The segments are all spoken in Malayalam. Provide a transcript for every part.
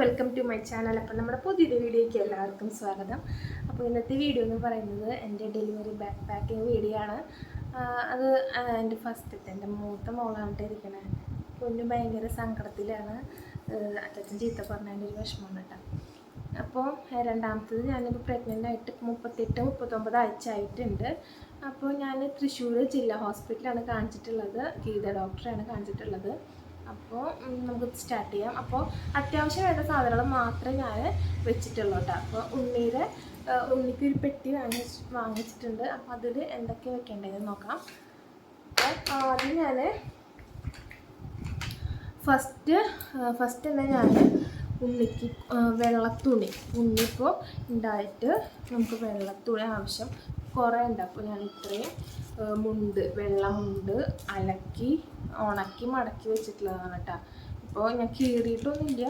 വെൽക്കം ടു മൈ ചാനൽ അപ്പോൾ നമ്മുടെ പുതിയൊരു വീഡിയോയ്ക്ക് എല്ലാവർക്കും സ്വാഗതം. അപ്പോൾ ഇന്നത്തെ വീഡിയോ എന്ന് പറയുന്നത് എന്റെ ഡെലിവറി ബാക്ക് പാക്കിങ് വീഡിയോ ആണ് അത് എന്റെ ഫസ്റ്റത്തെ എന്റെ മൂത്ത മോളാണ് ഇരിക്കണേ. പൊന്നു ഭയങ്കര സങ്കടത്തിലാണ്. അച്ഛൻ ചീത്ത പറഞ്ഞതിന്റെ ഒരു വിഷമമാണ് കേട്ടോ. അപ്പോൾ രണ്ടാമത്തത് ഞാനിപ്പോൾ പ്രഗ്നന്റ് ആയിട്ട് മുപ്പത്തെട്ട് മുപ്പത്തൊമ്പത് ആഴ്ച ആയിട്ടുണ്ട്. അപ്പോൾ ഞാൻ തൃശ്ശൂർ ജില്ലാ ഹോസ്പിറ്റലാണ് കാണിച്ചിട്ടുള്ളത്. ഗീത ഡോക്ടറെയാണ് കാണിച്ചിട്ടുള്ളത്. അപ്പോൾ നമുക്ക് സ്റ്റാർട്ട് ചെയ്യാം. അപ്പോൾ അത്യാവശ്യം വേണ്ട സാധനങ്ങൾ മാത്രമേ ഞാൻ വെച്ചിട്ടുള്ളൂ കേട്ടോ. അപ്പോൾ ഉണ്ണിയുടെ ഉണ്ണിക്ക് ഒരു പെട്ടി വാങ്ങി വാങ്ങിച്ചിട്ടുണ്ട്. അപ്പോൾ അതിൽ എന്തൊക്കെ വെക്കേണ്ടതെന്ന് നോക്കാം. അപ്പോൾ ആദ്യം ഞാൻ ഫസ്റ്റ് ഫസ്റ്റ് തന്നെ ഞാൻ ഉണ്ണിക്ക് വെള്ളത്തുണി. ഉണ്ണിപ്പോൾ ഉണ്ടായിട്ട് നമുക്ക് വെള്ളത്തുണി ആവശ്യം കുറേ ഉണ്ട് അപ്പോൾ ഞാൻ ഇത്രയും മുണ്ട് വെള്ളം മുണ്ട് അലക്കി ഉണക്കി മടക്കി വെച്ചിട്ടുള്ളതാണ് കേട്ടോ. ഇപ്പോൾ ഞാൻ കീറിയിട്ടൊന്നുമില്ല.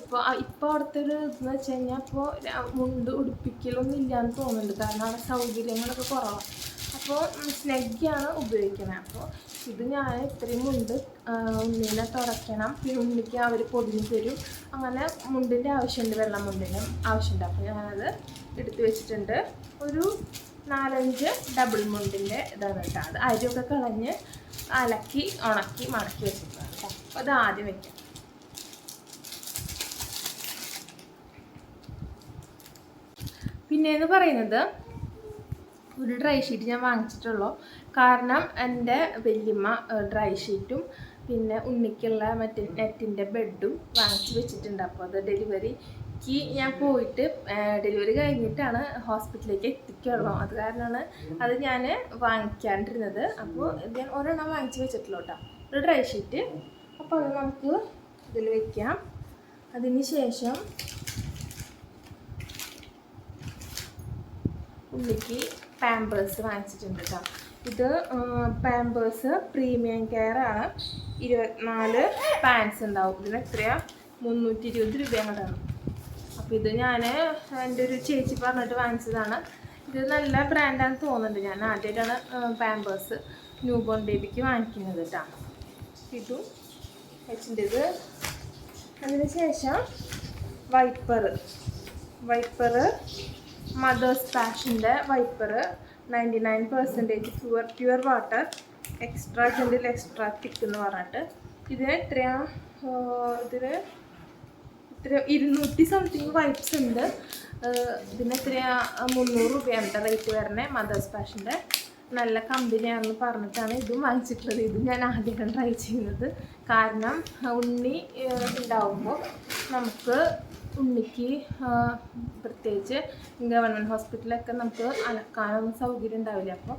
ഇപ്പോൾ ഇപ്പോൾ അവിടുത്തെ ഒരു ഇതെന്ന് വെച്ച് കഴിഞ്ഞാൽ ഇപ്പോൾ മുണ്ട് ഉടുപ്പിക്കലൊന്നും ഇല്ലയെന്ന് തോന്നുന്നുണ്ട്. കാരണം അവിടെ സൗകര്യങ്ങളൊക്കെ കുറവാണ് അപ്പോൾ സ്നെഗ്ഗിയാണ് ഉപയോഗിക്കുന്നത്. അപ്പോൾ ഇത് ഞാൻ ഇത്രയും മുണ്ട് ഉണ്ണീനെ തുടയ്ക്കണം പിന്നെ ഉണ്ണിക്ക് അവർ പൊതിഞ്ഞ് തരും. അങ്ങനെ മുണ്ടിന്റെ ആവശ്യമുണ്ട് വെള്ളം മുണ്ടിന്റെ ആവശ്യമുണ്ട്. അപ്പോൾ ഞാനത് എടുത്തു വെച്ചിട്ടുണ്ട്. ഒരു നാലഞ്ച് ഡബിൾ മുണ്ടിന്റെ ഇതാണ് കേട്ടോ. അത് അരിയൊക്കെ കളഞ്ഞ് അലക്കി ഉണക്കി മടക്കി വെച്ചിട്ടുണ്ട് കേട്ടോ. അപ്പോൾ അത് ആദ്യം വെക്കാം. പിന്നെയെന്ന് പറയുന്നത് ഒരു ഡ്രൈ ഷീറ്റ് ഞാൻ വാങ്ങിച്ചിട്ടുള്ളൂ. കാരണം എന്റെ വല്യമ്മ ഡ്രൈ ഷീറ്റും പിന്നെ ഉണ്ണിക്കുള്ള മറ്റേ നെറ്റിന്റെ ബെഡും വാങ്ങിച്ച് വെച്ചിട്ടുണ്ട്. അപ്പോൾ അത് ഡെലിവറിക്ക് ഞാൻ പോയിട്ട് ഡെലിവറി കഴിഞ്ഞിട്ടാണ് ഹോസ്പിറ്റലിലേക്ക് എത്തിക്കുള്ളൂ. അത് കാരണമാണ് അത് ഞാൻ വാങ്ങിക്കാണ്ടിരുന്നത്. അപ്പോൾ ഞാൻ ഒരെണ്ണം വാങ്ങിച്ച് വെച്ചിട്ടുള്ളൂ കേട്ടോ. ഒരു ഡ്രൈ ഷീറ്റ് അപ്പോൾ അത് നമുക്ക് ഇതിൽ വയ്ക്കാം അതിന് ശേഷം ഉള്ളിക്ക് പാമ്പേഴ്സ് വാങ്ങിച്ചിട്ടുണ്ട് കേട്ടോ ഇത് പാമ്പേഴ്സ് പ്രീമിയം കെയർ ആണ്. ഇരുപത്തിനാല് പാൻസ് ഉണ്ടാവും. ഇതിന് എത്രയാണ് മുന്നൂറ്റി ഇരുപത് രൂപയാണ്. അപ്പോൾ ഇത് ഞാൻ എന്റെ ഒരു ചേച്ചി പറഞ്ഞിട്ട് വാങ്ങിച്ചതാണ്. ഇത് നല്ല ബ്രാൻഡാണെന്ന് തോന്നുന്നുണ്ട്. ഞാൻ ആദ്യമായിട്ടാണ് പാമ്പേഴ്സ് ന്യൂ ബോൺ ബേബിക്ക് വാങ്ങിക്കുന്നത് കേട്ടോ ഇതും വെച്ചിന്റെത്. അതിന് ശേഷം wiper wiper mothers പാഷന്റെ wiper ninety nine percentage pure pure water extra gentle extra thick എന്ന് പറഞ്ഞിട്ട്. ഇതിന് എത്രയാ ഇതിന് ഇത്ര ഇരുന്നൂറ്റി സംതിങ് വൈപ്സ് ഉണ്ട് ഇതിന് എത്രയാ മുന്നൂറ് രൂപയാണ് റേറ്റ് വരണേ മദേഴ്സ് പാഷന്റെ നല്ല കമ്പനിയാണെന്ന് പറഞ്ഞിട്ടാണ് ഇതും വാങ്ങിച്ചിട്ടുള്ളത്. ഇതും ഞാൻ ആദ്യം ട്രൈ ചെയ്യുന്നത്. കാരണം ഉണ്ണി ഉണ്ടാവുമ്പോൾ നമുക്ക് ഉണ്ണിക്ക് പ്രത്യേകിച്ച് ഗവൺമെന്റ് ഹോസ്പിറ്റലൊക്കെ നമുക്ക് അലക്കാനൊന്നും സൗകര്യം ഉണ്ടാവില്ല. അപ്പോൾ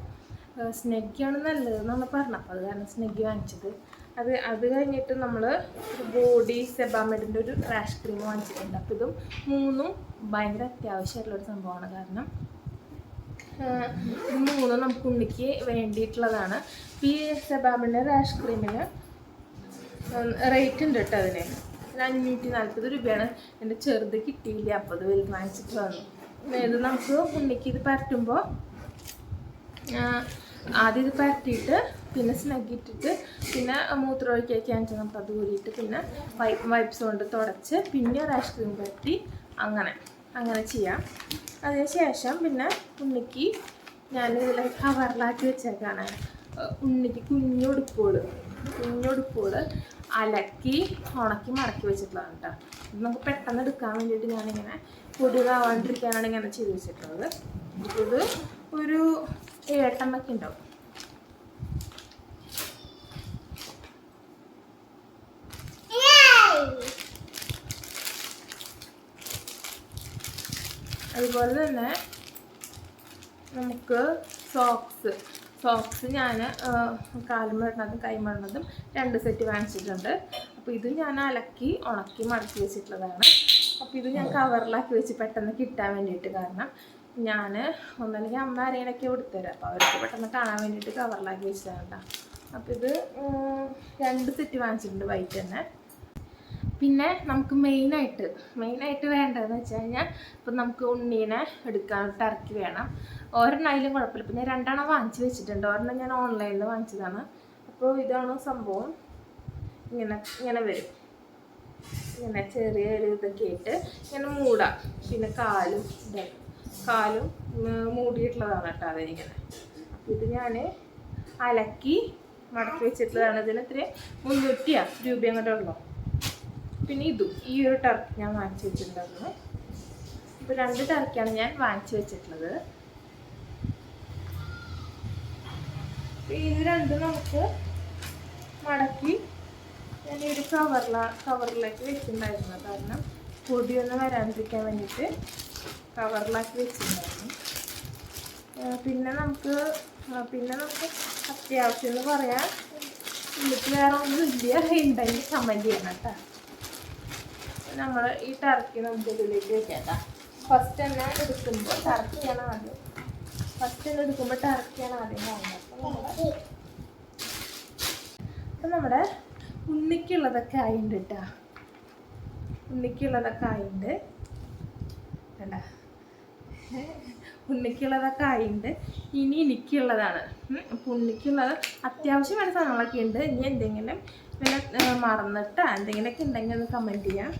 സ്നെഗ്ഗിയാണ് നല്ലതെന്നാണ് പറഞ്ഞത്. അപ്പോൾ അത് കാരണം സ്നെഗ്ഗി വാങ്ങിച്ചത്. അത് അത് കഴിഞ്ഞിട്ട് നമ്മൾ ബോഡി സെബാമെഡിന്റെ ഒരു റാഷ് ക്രീം വാങ്ങിച്ചിട്ടുണ്ട്. അപ്പോൾ ഇതും മൂന്നും ഭയങ്കര അത്യാവശ്യമായിട്ടുള്ളൊരു സംഭവമാണ്. കാരണം ഇത് മൂന്നും നമുക്ക് ഉണ്ണിക്ക് വേണ്ടിയിട്ടുള്ളതാണ്. ഈ സെബാമിന്റെ റാഷ് ക്രീമിന് റേറ്റ് ഉണ്ട് കേട്ടോ അതിന്. അഞ്ഞൂറ്റി നാൽപ്പത് രൂപയാണ് എന്റെ ചെറുത് കിട്ടിയില്ല അപ്പോൾ അത് വലുത് വന്നു. ഇത് നമുക്ക് ഉണ്ണിക്ക് ഇത് പരട്ടുമ്പോൾ ആദ്യം ഇത് പരട്ടിയിട്ട് പിന്നെ സ്നഗ് ഇട്ടിട്ട് പിന്നെ മൂത്രം ഒഴിക്കൊക്കെ ആണെന്ന് നമുക്ക് അത് കൂടിയിട്ട് പിന്നെ വൈപ്പ് വൈപ്സ് കൊണ്ട് തുടച്ച് പിന്നെ ഒരു ഐസ്ക്രീം പരട്ടി അങ്ങനെ അങ്ങനെ ചെയ്യാം. അതിനുശേഷം പിന്നെ ഉണ്ണിക്ക് ഞാൻ ഇതിൽ കവറിലാക്കി വെച്ചേക്കാണ്. ഉണ്ണിക്ക് കുഞ്ഞുടുപ്പുകൾ കുഞ്ഞുടുപ്പുകൾ അലക്കി ഉണക്കി മടക്കി വെച്ചിട്ടുള്ളതാണ് കേട്ടോ ഇത് നമുക്ക് പെട്ടെന്ന് എടുക്കാൻ വേണ്ടിയിട്ട് ഞാനിങ്ങനെ പൊടിയാവാണ്ടിരിക്കാനാണ് ഇങ്ങനെ ചെയ്ത് വെച്ചിട്ടുള്ളത്. ഇത് ഒരു ഏട്ടെണ്ണൊക്കെ ഉണ്ടാവും. അതുപോലെ തന്നെ നമുക്ക് സോക്സ് സോക്സ് ഞാൻ കാലുമിടുന്നതും കൈമിടുന്നതും രണ്ട് സെറ്റ് വാങ്ങിച്ചിട്ടുണ്ട്. അപ്പോൾ ഇത് ഞാൻ അലക്കി ഉണക്കി മടക്കി വെച്ചിട്ടുള്ളതാണ്. അപ്പോൾ ഇത് ഞാൻ കവറിലാക്കി വെച്ച് പെട്ടെന്ന് കിട്ടാൻ വേണ്ടിയിട്ട് കാരണം ഞാൻ ഒന്നല്ലെങ്കിൽ അമ്മ ആരെയൊക്കെ കൊടുത്തരാം അപ്പോൾ അവർക്ക് പെട്ടെന്ന് കാണാൻ വേണ്ടിയിട്ട് കവറിലാക്കി വെച്ചതാണ് കേട്ടോ അപ്പോൾ ഇത് രണ്ട് സെറ്റ് വാങ്ങിച്ചിട്ടുണ്ട് വൈറ്റ് തന്നെ. പിന്നെ നമുക്ക് മെയിനായിട്ട് മെയിനായിട്ട് വേണ്ടതെന്ന് വെച്ച് കഴിഞ്ഞാൽ ഇപ്പം നമുക്ക് ഉണ്ണീനെ എടുക്കാൻ ടർക്കി വേണം. ഒരെണ്ണായാലും കുഴപ്പമില്ല. പിന്നെ രണ്ടെണ്ണം വാങ്ങിച്ച് വെച്ചിട്ടുണ്ട്. ഒരെണ്ണം ഞാൻ ഓൺലൈനിൽ വാങ്ങിച്ചതാണ്. അപ്പോൾ ഇതാണ് സംഭവം? ഇങ്ങനെ ഇങ്ങനെ വരും. ഇങ്ങനെ ചെറിയ ഒരു ഇതൊക്കെ ആയിട്ട് ഇങ്ങനെ മൂടാം. പിന്നെ കാലും കാലും മൂടിയിട്ടുള്ളതാണ് കേട്ടോ അതിനിങ്ങനെ. ഇത് ഞാൻ അലക്കി മടക്കി വെച്ചിട്ടുള്ളതാണ്. ഇതിന് ഇത്ര മുന്നൂറ്റിയാ രൂപയും കൂടെ പിന്നെ ഇതും. ഈ ഒരു ടർക്കി ഞാൻ വാങ്ങിച്ചു വെച്ചിട്ടുണ്ടായിരുന്നു. ഇപ്പോൾ രണ്ട് ടർക്കിയാണ് ഞാൻ വാങ്ങിച്ചു വെച്ചിട്ടുള്ളത്. ഇത് രണ്ടും നമുക്ക് മടക്കി ഞാൻ ഒരു കവറില കവറിലേക്ക് വെച്ചിട്ടുണ്ടായിരുന്നു. കാരണം പൊടിയൊന്നും വരാണ്ടിരിക്കാൻ വേണ്ടിയിട്ട് കവറിലാക്കി വെച്ചിട്ടുണ്ടായിരുന്നു. പിന്നെ നമുക്ക് പിന്നെ നമുക്ക് അത്യാവശ്യം എന്ന് പറയാൻ വീട്ടിൽ വേറെ ഒന്നും ഇല്ല ഉണ്ടെങ്കിൽ കമന്റ് ചെയ്യണം കേട്ടോ. നമ്മൾ ഈ ടർക്കി നമുക്ക് ഇതിലേക്ക് വെക്കാം കേട്ടോ. ഫസ്റ്റ് തന്നെ എടുക്കുമ്പോൾ ടർക്കിയാണ് ആദ്യം. ഫസ്റ്റ് തന്നെ എടുക്കുമ്പോൾ ടർക്കിയാണ് ആദ്യം അപ്പോൾ നമ്മുടെ ഉണ്ണിക്കുള്ളതൊക്കെ ആയിണ്ട് കേട്ടോ ഉണ്ണിക്കുള്ളതൊക്കെ ആയിണ്ട്. കണ്ട? ഉണ്ണിക്കുള്ളതൊക്കെ ആയിണ്ട്. ഇനി എനിക്കുള്ളതാണ്. അപ്പൊ ഉണ്ണിക്കുള്ളത് അത്യാവശ്യം വേണ്ട സാധനങ്ങളൊക്കെ ഉണ്ട് ഇനി എന്തെങ്കിലും പിന്നെ മറന്നിട്ടാ എന്തെങ്കിലുമൊക്കെ ഉണ്ടെങ്കിൽ ഒന്ന് കമന്റ് ചെയ്യാം.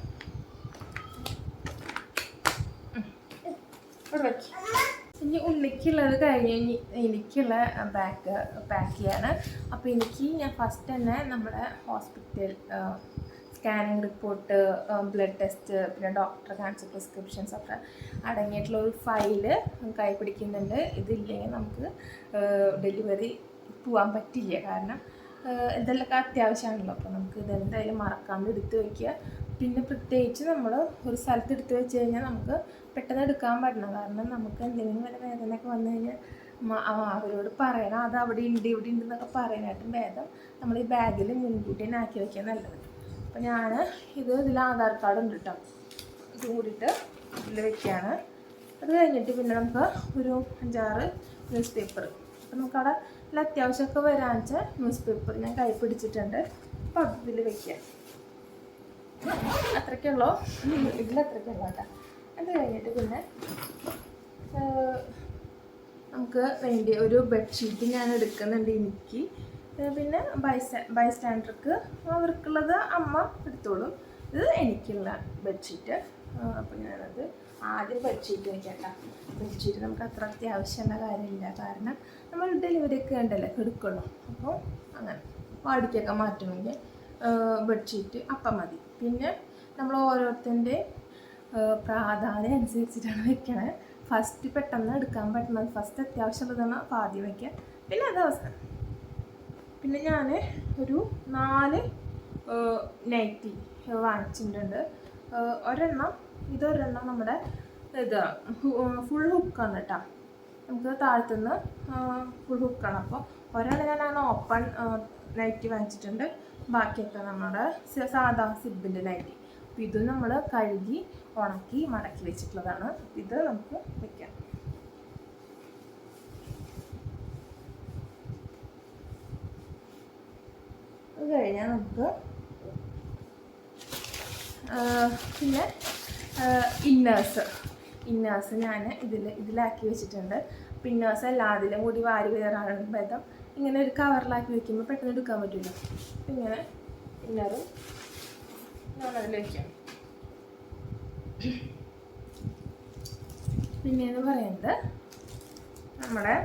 ഇനി ഉണ്ണിക്കുള്ളത് കഴിഞ്ഞ് ഇനി എനിക്കുള്ള ബാക്ക് പാക്ക് ചെയ്യാണ്. അപ്പോൾ എനിക്ക് ഞാൻ ഫസ്റ്റ് തന്നെ നമ്മുടെ hospital scanning report blood test പിന്നെ ഡോക്ടറെ കാണിച്ച പ്രിസ്ക്രിപ്ഷൻസ് ഒക്കെ അടങ്ങിയിട്ടുള്ള ഒരു ഫയൽ കൈ പിടിക്കുന്നുണ്ട്. ഇതില്ലെങ്കിൽ നമുക്ക് ഡെലിവറി പോകാൻ പറ്റില്ല. കാരണം ഇതെല്ലാം അത്യാവശ്യമാണല്ലോ. അപ്പോൾ നമുക്ക് ഇതെന്തായാലും മറക്കാണ്ട് എടുത്ത് വയ്ക്കുക പിന്നെ പ്രത്യേകിച്ച് നമ്മൾ ഒരു സ്ഥലത്ത് എടുത്ത് വെച്ച് കഴിഞ്ഞാൽ നമുക്ക് പെട്ടെന്ന് എടുക്കാൻ പറ്റണം കാരണം നമുക്ക് എന്തെങ്കിലും വല്ല വേദനയൊക്കെ വന്നു കഴിഞ്ഞാൽ അവരോട് പറയണം. അത് അവിടെ ഉണ്ട് ഇവിടെ ഉണ്ട് എന്നൊക്കെ പറയാനായിട്ടും ഭേദം നമ്മൾ ഈ ബാഗിൽ മുൻകൂട്ടി തന്നെ ആക്കി വയ്ക്കുക നല്ലത്. അപ്പോൾ ഞാൻ ഇത് ഇതിൽ ആധാർ കാർഡ് ഉണ്ട് കേട്ടോ. ഇത് കൂടിയിട്ട് ഇതിൽ വെക്കുകയാണ്. അത് കഴിഞ്ഞിട്ട് പിന്നെ നമുക്ക് ഒരു അഞ്ചാറ് ന്യൂസ് പേപ്പർ അപ്പം നമുക്കവിടെ അത്യാവശ്യമൊക്കെ വരാൻ വെച്ചാൽ ന്യൂസ് പേപ്പർ ഞാൻ കൈ പിടിച്ചിട്ടുണ്ട്. അപ്പോൾ അതിൽ വയ്ക്കുക അത്രയ്ക്കുള്ളൂ? ഇതിൽ അത്രയ്ക്കുള്ളൂ കേട്ടോ. അത് കഴിഞ്ഞിട്ട് പിന്നെ നമുക്ക് വേണ്ടി ഒരു ബെഡ്ഷീറ്റ് ഞാൻ എടുക്കുന്നുണ്ട് എനിക്ക്. പിന്നെ ബൈസ്റ്റാ ബൈസ്റ്റാൻഡർക്ക് അവർക്കുള്ളത് അമ്മ എടുത്തോളും. ഇത് എനിക്കുള്ള ബെഡ്ഷീറ്റ് അപ്പോൾ ഞാനത് ആദ്യം ബെഡ്ഷീറ്റ് വയ്ക്കട്ടോ ബെഡ്ഷീറ്റ് നമുക്ക് അത്ര അത്യാവശ്യമുള്ള കാര്യമില്ല. കാരണം നമ്മൾ ഡെലിവറി ഒക്കെ ഉണ്ടല്ലോ എടുക്കുള്ളൂ. അപ്പോൾ അങ്ങനെ വാടിക്കൊക്കെ മാറ്റണമെങ്കിൽ ബെഡ്ഷീറ്റ് അപ്പം മതി. പിന്നെ നമ്മൾ ഓരോരുത്തന്റെ പ്രാധാന്യം അനുസരിച്ചിട്ടാണ് വെക്കണത് ഫസ്റ്റ് പെട്ടെന്ന് എടുക്കാൻ പറ്റുന്നത് ഫസ്റ്റ് അത്യാവശ്യമുള്ളതാണ് അപ്പോൾ ആദ്യം വയ്ക്കുക പിന്നെ അത് അവസാനം. പിന്നെ ഞാൻ ഒരു നാല് നൈറ്റി വാങ്ങിച്ചിട്ടുണ്ട്. ഒരെണ്ണം ഇതൊരെണ്ണം നമ്മുടെ ഇത് ഫുൾ ഹുക്കാണ് കേട്ടോ നമുക്ക് താഴത്തുനിന്ന് ഫുൾ ഹുക്കാണ് അപ്പോൾ ഒരെണ്ണം ഞാൻ അങ്ങനെ ഓപ്പൺ നൈറ്റി വാങ്ങിച്ചിട്ടുണ്ട്. ബാക്കിയൊക്കെ നമ്മുടെ സാധാ സിബിന്റെ നൈറ്റി അപ്പോൾ ഇത് നമ്മൾ കഴുകി ഉണക്കി മടക്കി വെച്ചിട്ടുള്ളതാണ്. ഇത് നമുക്ക് വെക്കാം. അത് കഴിഞ്ഞാൽ നമുക്ക് പിന്നെ ഇന്നേഴ്സ് ഇന്നേഴ്സ് ഞാൻ ഇതിൽ ഇതിലാക്കി വെച്ചിട്ടുണ്ട്. അപ്പോൾ ഇന്നേഴ്സ് എല്ലാത്തിലും കൂടി വാരി വേറാണ് ഭേദം ഇങ്ങനെ ഒരു കവറിലാക്കി വെക്കുമ്പോൾ പെട്ടെന്ന് എടുക്കാൻ പറ്റില്ല ഇങ്ങനെ ഇന്നറും ഞാൻ അതിൽ വയ്ക്കാം പിന്നെയെന്ന് പറയുന്നത് നമ്മുടെ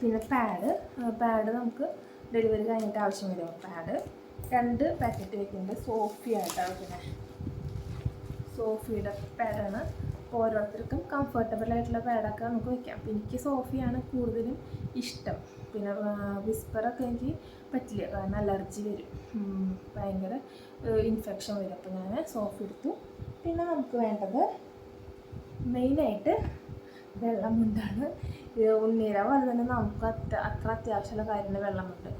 പിന്നെ പാഡ് പാഡ് നമുക്ക് ഡെലിവറി കഴിഞ്ഞിട്ട് ആവശ്യം വരും. പാഡ് രണ്ട് പാക്കറ്റ് വെക്കുന്നുണ്ട്. സോഫി ആയിട്ടാണ് വെക്കുന്നത്. സോഫിയുടെ പാഡാണ് ഓരോരുത്തർക്കും കംഫർട്ടബിൾ ആയിട്ടുള്ള പാഡൊക്കെ നമുക്ക് വയ്ക്കാം അപ്പോൾ എനിക്ക് സോഫിയാണ് കൂടുതലും ഇഷ്ടം. പിന്നെ വിസ്പറൊക്കെ എനിക്ക് പറ്റില്ല. കാരണം അലർജി വരും. ഭയങ്കര ഇൻഫെക്ഷൻ വരും. അപ്പോൾ ഞാൻ സോഫി എടുത്തു. പിന്നെ നമുക്ക് വേണ്ടത് മെയിനായിട്ട് വെള്ളമുണ്ടാണ്. ഉണ്ണീരാവ് ഉണ്ണീര പോലെ തന്നെ നമുക്ക് അത്ര അത്ര അത്യാവശ്യമുള്ള കാര്യങ്ങൾ വെള്ളമുണ്ട്.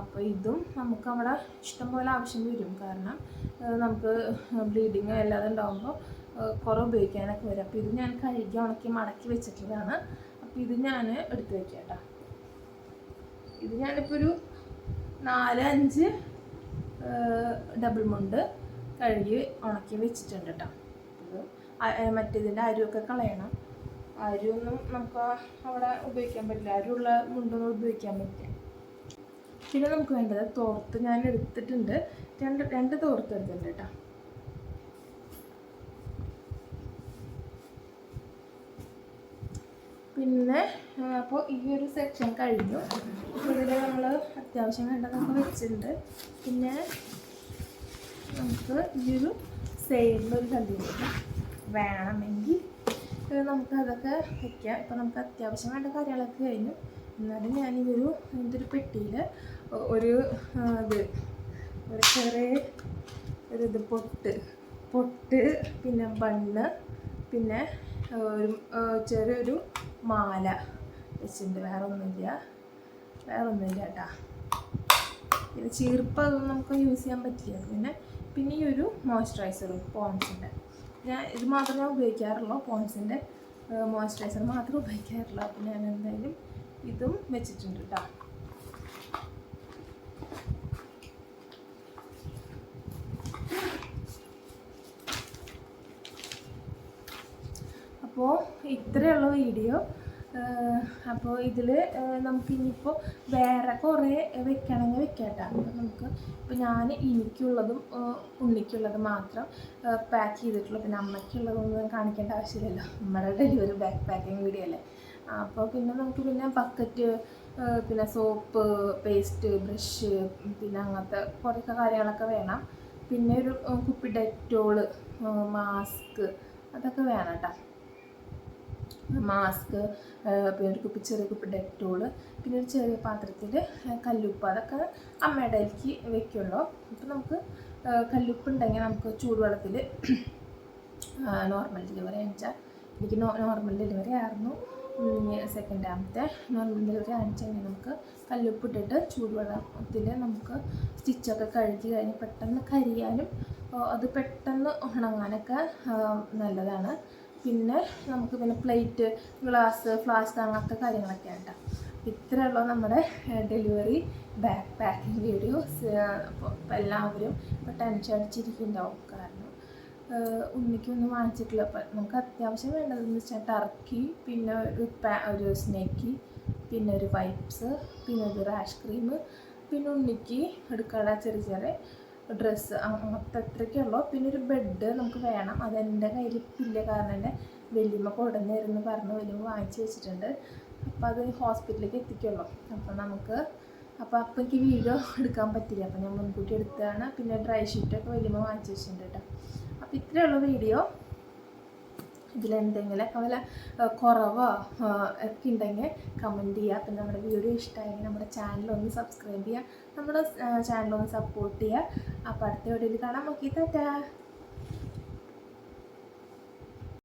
അപ്പോൾ ഇതും നമുക്ക് നമ്മുടെ ഇഷ്ടംപോലെ ആവശ്യം വരും. കാരണം നമുക്ക് ബ്ലീഡിങ് അല്ലാതെ ഉണ്ടാകുമ്പോൾ കുറേ ഉപയോഗിക്കാനൊക്കെ വരും. അപ്പോൾ ഇത് ഞാൻ കഴുകി ഉണക്കി മടക്കി വെച്ചിട്ടുള്ളതാണ്. അപ്പോൾ ഇത് ഞാൻ എടുത്ത് വെക്കാം കേട്ടോ. ഇത് ഞാനിപ്പോൾ ഒരു നാലഞ്ച് ഡബിൾ മുണ്ട് കഴുകി ഉണക്കി വെച്ചിട്ടുണ്ട് കേട്ടോ. ഇത് മറ്റേതിന്റെ അരിയൊക്കെ കളയണം. അരിയൊന്നും നമുക്ക് അവിടെ ഉപയോഗിക്കാൻ പറ്റില്ല. അരിയുള്ള മുണ്ടൊന്നും ഉപയോഗിക്കാൻ പറ്റില്ല. പിന്നെ നമുക്ക് വേണ്ടത് തോർത്ത് ഞാൻ എടുത്തിട്ടുണ്ട്. രണ്ട് രണ്ട് തോർത്ത് എടുത്തിട്ടുണ്ട് കേട്ടോ. പിന്നെ അപ്പോൾ ഈ ഒരു സെക്ഷൻ കഴിഞ്ഞു. ഇതിൽ നമ്മൾ അത്യാവശ്യം വേണ്ടതൊക്കെ വെച്ചിട്ടുണ്ട്. പിന്നെ നമുക്ക് ഈ ഒരു സൈഡിലൊരു കണ്ടിട്ടുണ്ട് വേണമെങ്കിൽ നമുക്ക് അതൊക്കെ വയ്ക്കാം ഇപ്പം നമുക്ക് അത്യാവശ്യം വേണ്ട കാര്യങ്ങളൊക്കെ കഴിഞ്ഞു. എന്നാലും ഞാൻ ഈ ഒരു ഇതൊരു പെട്ടിയിൽ ഒരു ഇത് ഒരു ചെറിയ ഒരു ഇത് പൊട്ട് പൊട്ട് പിന്നെ ബണ്ണ് പിന്നെ ഒരു ചെറിയൊരു മാല വെച്ചിട്ടുണ്ട്. വേറെ ഒന്നുമില്ല വേറെ ഒന്നുമില്ല കേട്ടാ. പിന്നെ ചീർപ്പ് അതൊന്നും നമുക്ക് യൂസ് ചെയ്യാൻ പറ്റില്ല. പിന്നെ പിന്നെ ഈ ഒരു മോയ്സ്ചറൈസറും പോൺസിന്റെ ഞാൻ ഇത് മാത്രമേ ഉപയോഗിക്കാറുള്ളൂ. പോൺസിന്റെ മോയ്സ്ചറൈസർ മാത്രമേ ഉപയോഗിക്കാറുള്ളൂ. അപ്പോൾ ഞാൻ എന്തായാലും ഇതും വെച്ചിട്ടുണ്ട് കേട്ടോ അപ്പോൾ ഇത്രയുള്ള വീഡിയോ അപ്പോൾ ഇതിൽ നമുക്ക് ഇനിയിപ്പോൾ വേറെ കുറേ വെക്കണമെങ്കിൽ വെക്കാട്ടോ. നമുക്ക് ഇപ്പോൾ ഞാൻ എനിക്കുള്ളതും ഉണ്ണിക്കുള്ളതും മാത്രം പാക്ക് ചെയ്തിട്ടുള്ളൂ. പിന്നെ അമ്മയ്ക്കുള്ളതൊന്നും കാണിക്കേണ്ട ആവശ്യമില്ലല്ലോ. നമ്മുടെ ഡെലിവറി ബാക്ക് പാക്കിങ് വീഡിയോ അല്ലേ? അപ്പോൾ പിന്നെ നമുക്ക് പിന്നെ ബക്കറ്റ് പിന്നെ സോപ്പ് പേസ്റ്റ് ബ്രഷ് പിന്നെ അങ്ങനത്തെ കുറേ കാര്യങ്ങളൊക്കെ വേണം. പിന്നെ ഒരു കുപ്പി ഡെറ്റോൾ മാസ്ക് അതൊക്കെ വേണം കേട്ടോ മാസ്ക് പിന്നെ ഒരു കുപ്പി ചെറിയ കുപ്പി ഡെറ്റോൾ പിന്നെ ഒരു ചെറിയ പാത്രത്തിൽ കല്ലുപ്പ് അതൊക്കെ അമ്മയുടെ അരിക്ക് വെക്കുള്ളൂ. അപ്പം നമുക്ക് കല്ലുപ്പ് ഉണ്ടെങ്കിൽ നമുക്ക് ചൂടുവെള്ളത്തിൽ നോർമൽ ഡെലിവറി അയച്ചാൽ എനിക്ക് നോർമൽ ഡെലിവറി ആയിരുന്നു. സെക്കൻഡാമത്തെ നോർമൽ ഡെലിവറി കഴിഞ്ഞ് നമുക്ക് കല്ലുപ്പ് ഇട്ടിട്ട് ചൂടുവെള്ളത്തിൽ നമുക്ക് സ്റ്റിച്ചൊക്കെ കഴുകി കഴിഞ്ഞ് പെട്ടെന്ന് കരിയാനും അത് പെട്ടെന്ന് ഉണങ്ങാനൊക്കെ നല്ലതാണ്. പിന്നെ നമുക്ക് പിന്നെ പ്ലേറ്റ് ഗ്ലാസ് ഫ്ലാസ്ക് അങ്ങനത്തെ കാര്യങ്ങളൊക്കെ ഉണ്ട് ഇത്രയുള്ള നമ്മുടെ ഡെലിവറി ബാക്ക് പാക്കിംഗ് വീഡിയോസ് എല്ലാവരും ഇപ്പോൾ ടെൻഷൻ അടിച്ചിരിക്കുന്നുണ്ടാവും കാരണം. ഉണ്ണിക്കൊന്നും വാങ്ങിച്ചിട്ടില്ല. അപ്പം നമുക്ക് അത്യാവശ്യം വേണ്ടതെന്ന് വെച്ചാൽ ടർക്കി പിന്നെ ഒരു പാ ഒരു സ്നേക്കി പിന്നെ ഒരു വൈപ്സ് പിന്നെ ഒരു റാഷ് ക്രീം പിന്നെ ഉണ്ണിക്ക് എടുക്കാനുള്ള ചെറിയ ചെറിയ ഡ്രസ്സ് അത്രയ്ക്കുള്ളൂ പിന്നെ ഒരു ബെഡ് നമുക്ക് വേണം. അതെന്റെ കയ്യിൽ ഇല്ല. കാരണം എന്റെ വലിയമ്മ കൊടുന്നിരുന്നു പറഞ്ഞ് വലിയമ്മ വാങ്ങിച്ചു വെച്ചിട്ടുണ്ട്. അപ്പോൾ അത് ഹോസ്പിറ്റലിലേക്ക് എത്തിക്കുള്ളൂ. അപ്പോൾ നമുക്ക് അപ്പോൾ അപ്പം എനിക്ക് വീഡിയോ എടുക്കാൻ പറ്റില്ല. അപ്പോൾ ഞാൻ മുൻകൂട്ടി എടുത്തതാണ്. പിന്നെ ഡ്രൈ ഷീറ്റൊക്കെ വലിയമ്മ വാങ്ങിച്ചു വെച്ചിട്ടുണ്ട് കേട്ടോ ഇത്രയുള്ള വീഡിയോ ഇതിലെന്തെങ്കിലുമൊക്കെ വല്ല കുറവോ ഒക്കെ ഉണ്ടെങ്കിൽ കമന്റ് ചെയ്യുക പിന്നെ നമ്മുടെ വീഡിയോ ഇഷ്ടമായെങ്കിൽ നമ്മുടെ ചാനലൊന്ന് സബ്സ്ക്രൈബ് ചെയ്യുക നമ്മുടെ ചാനലൊന്ന് സപ്പോർട്ട് ചെയ്യുക അപ്പോൾ അടുത്ത വീഡിയോയിൽ കാണാം. നോക്കി താറ്റാ